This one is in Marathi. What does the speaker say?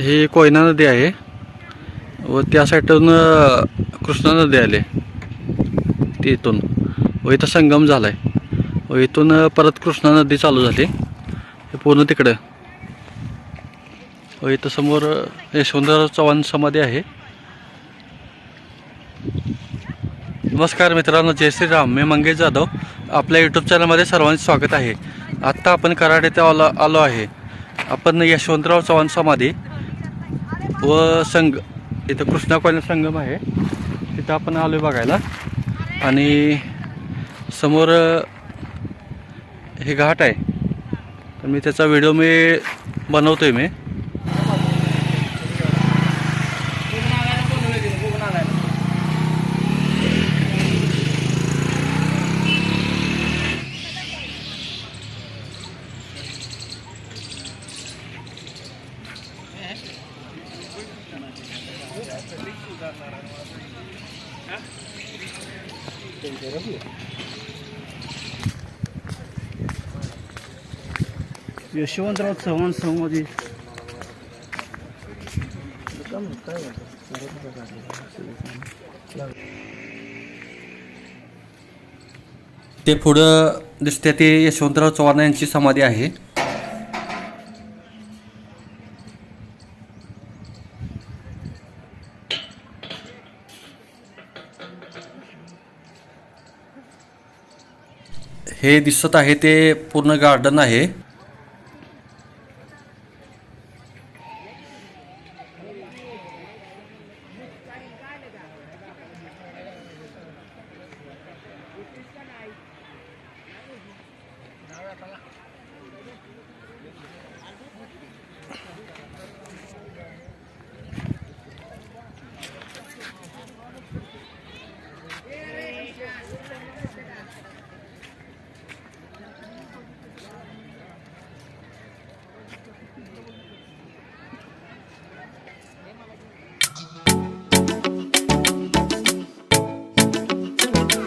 ही कोयना नदी आहे व त्या साईडून कृष्णा नदी आली. ती इथून. व इथं संगम झाला आहे व इथून परत कृष्णा नदी चालू झाली. पूर्ण तिकडं. व इथं समोर यशवंतराव चव्हाण समाधी आहे. नमस्कार मित्रांनो जय श्रीराम. मी मंगेश जाधव. आपल्या यूट्यूब चॅनलमध्ये सर्वांचे स्वागत आहे. आत्ता आपण कराड येथे आलो आलो आहे. आपण यशवंतराव चव्हाण समाधी व संग इथं कृष्णा कॉलेज संगम आहे. तिथं आपण आलो आहे बघायला. आणि समोर हे घाट आहे. तर मी त्याचा व्हिडिओ मी बनवतो आहे मी. यशवंतराव चव्हाण समाधी ते पुढं दिसते ते यशवंतराव चव्हाण यांची समाधी आहे. हे दिसत आहे ते पूर्ण गार्डन आहे.